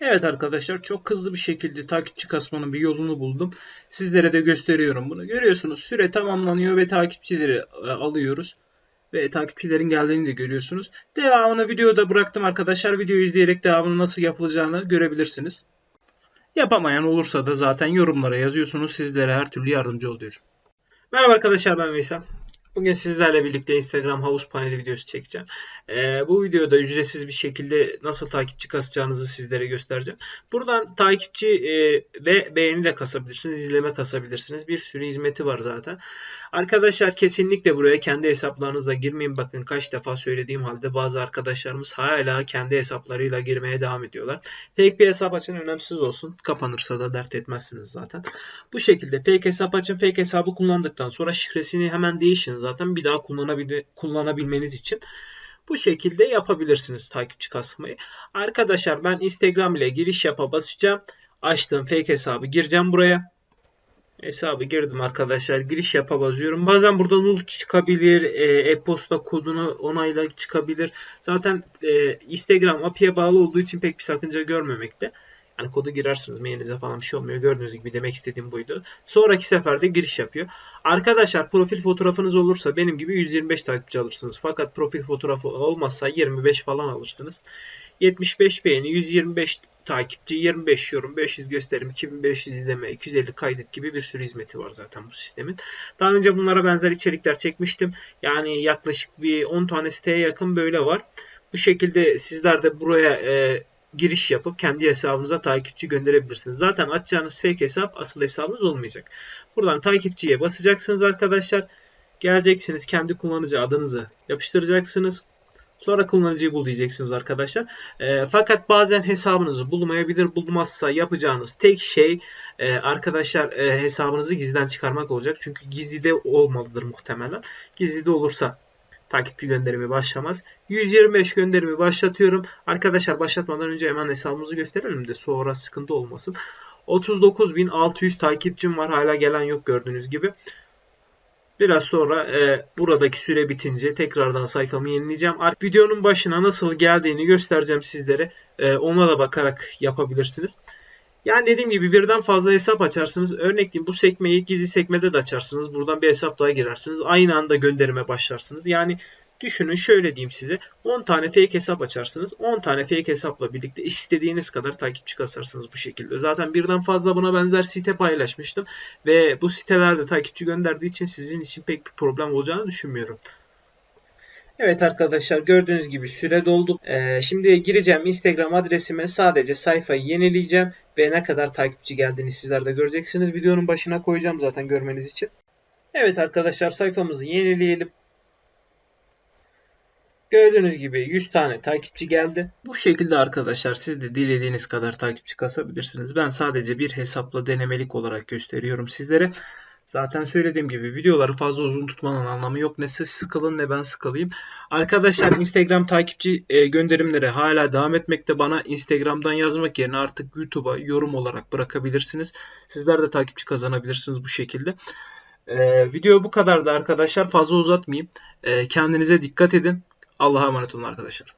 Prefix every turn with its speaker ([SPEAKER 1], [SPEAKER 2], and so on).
[SPEAKER 1] Evet arkadaşlar çok hızlı bir şekilde takipçi kasmanın bir yolunu buldum. Sizlere de gösteriyorum bunu. Görüyorsunuz süre tamamlanıyor ve takipçileri e, alıyoruz. Ve takipçilerin geldiğini de görüyorsunuz. Devamını videoda bıraktım arkadaşlar. Videoyu izleyerek devamını nasıl yapılacağını görebilirsiniz. Yapamayan olursa da zaten yorumlara yazıyorsunuz. Sizlere her türlü yardımcı oluyorum. Merhaba arkadaşlar ben Veysel. Bugün sizlerle birlikte Instagram havuz paneli videosu çekeceğim. Ee, bu videoda ücretsiz bir şekilde nasıl takipçi kasacağınızı sizlere göstereceğim. Buradan takipçi e, ve beğeni de kasabilirsiniz, izleme kasabilirsiniz. Bir sürü hizmeti var zaten. Arkadaşlar kesinlikle buraya kendi hesaplarınızla girmeyin. Bakın kaç defa söylediğim halde bazı arkadaşlarımız hala kendi hesaplarıyla girmeye devam ediyorlar. Fake bir hesap açın önemsiz olsun. Kapanırsa da dert etmezsiniz zaten. Bu şekilde fake hesap açın. Fake hesabı kullandıktan sonra şifresini hemen değişin zaten bir daha kullanabil kullanabilmeniz için. Bu şekilde yapabilirsiniz takipçi kasmayı. Arkadaşlar ben Instagram ile giriş yapa basacağım. Açtığım fake hesabı gireceğim buraya. Hesabı girdim arkadaşlar. Giriş yapa basıyorum. Bazen burada null çıkabilir. E, e-posta kodunu onayla çıkabilir. Zaten e, Instagram API'ye bağlı olduğu için pek bir sakınca görmemekte. Yani kodu girersiniz mailinize falan bir şey olmuyor. Gördüğünüz gibi demek istediğim buydu. Sonraki seferde giriş yapıyor. Arkadaşlar profil fotoğrafınız olursa benim gibi 125 takipçi alırsınız. Fakat profil fotoğrafı olmazsa 25 falan alırsınız. 75 beğeni, 125 takipçi, 25 yorum, 500 gösterim, 2500 izleme, 250 kaydet gibi bir sürü hizmeti var zaten bu sistemin. Daha önce bunlara benzer içerikler çekmiştim. Yani yaklaşık bir 10 tane siteye yakın böyle var. Bu şekilde sizler de buraya e, giriş yapıp kendi hesabınıza takipçi gönderebilirsiniz. Zaten açacağınız fake hesap asıl hesabınız olmayacak. Buradan takipçiye basacaksınız arkadaşlar. Geleceksiniz kendi kullanıcı adınızı yapıştıracaksınız. Sonra kullanıcıyı bul diyeceksiniz arkadaşlar. E, fakat bazen hesabınızı bulmayabilir. Bulmazsa yapacağınız tek şey e, arkadaşlar e, hesabınızı gizliden çıkarmak olacak. Çünkü gizlide olmalıdır muhtemelen. Gizlide olursa takipçi gönderimi başlamaz. 125 gönderimi başlatıyorum. Arkadaşlar başlatmadan önce hemen hesabımızı gösterelim de sonra sıkıntı olmasın. 39.600 takipçim var. Hala gelen yok gördüğünüz gibi. Biraz sonra e, buradaki süre bitince tekrardan sayfamı yenileyeceğim. Videonun başına nasıl geldiğini göstereceğim sizlere. E, ona da bakarak yapabilirsiniz. Yani dediğim gibi birden fazla hesap açarsınız. Örnek diyeyim bu sekmeyi gizli sekmede de açarsınız. Buradan bir hesap daha girersiniz. Aynı anda gönderime başlarsınız. Yani düşünün şöyle diyeyim size. 10 tane fake hesap açarsınız. 10 tane fake hesapla birlikte istediğiniz kadar takipçi kasarsınız bu şekilde. Zaten birden fazla buna benzer site paylaşmıştım. Ve bu sitelerde takipçi gönderdiği için sizin için pek bir problem olacağını düşünmüyorum. Evet arkadaşlar gördüğünüz gibi süre doldu. Ee, şimdi gireceğim Instagram adresime sadece sayfayı yenileyeceğim ve ne kadar takipçi geldiğini sizler de göreceksiniz. Videonun başına koyacağım zaten görmeniz için. Evet arkadaşlar sayfamızı yenileyelim. Gördüğünüz gibi 100 tane takipçi geldi. Bu şekilde arkadaşlar siz de dilediğiniz kadar takipçi kasabilirsiniz. Ben sadece bir hesapla denemelik olarak gösteriyorum sizlere. Zaten söylediğim gibi videoları fazla uzun tutmanın anlamı yok. Ne siz sıkılın ne ben sıkılayım. Arkadaşlar Instagram takipçi e, gönderimleri hala devam etmekte. Bana Instagram'dan yazmak yerine artık YouTube'a yorum olarak bırakabilirsiniz. Sizler de takipçi kazanabilirsiniz bu şekilde. Ee, video bu kadardı arkadaşlar. Fazla uzatmayayım. Ee, kendinize dikkat edin. Allah'a emanet olun arkadaşlar.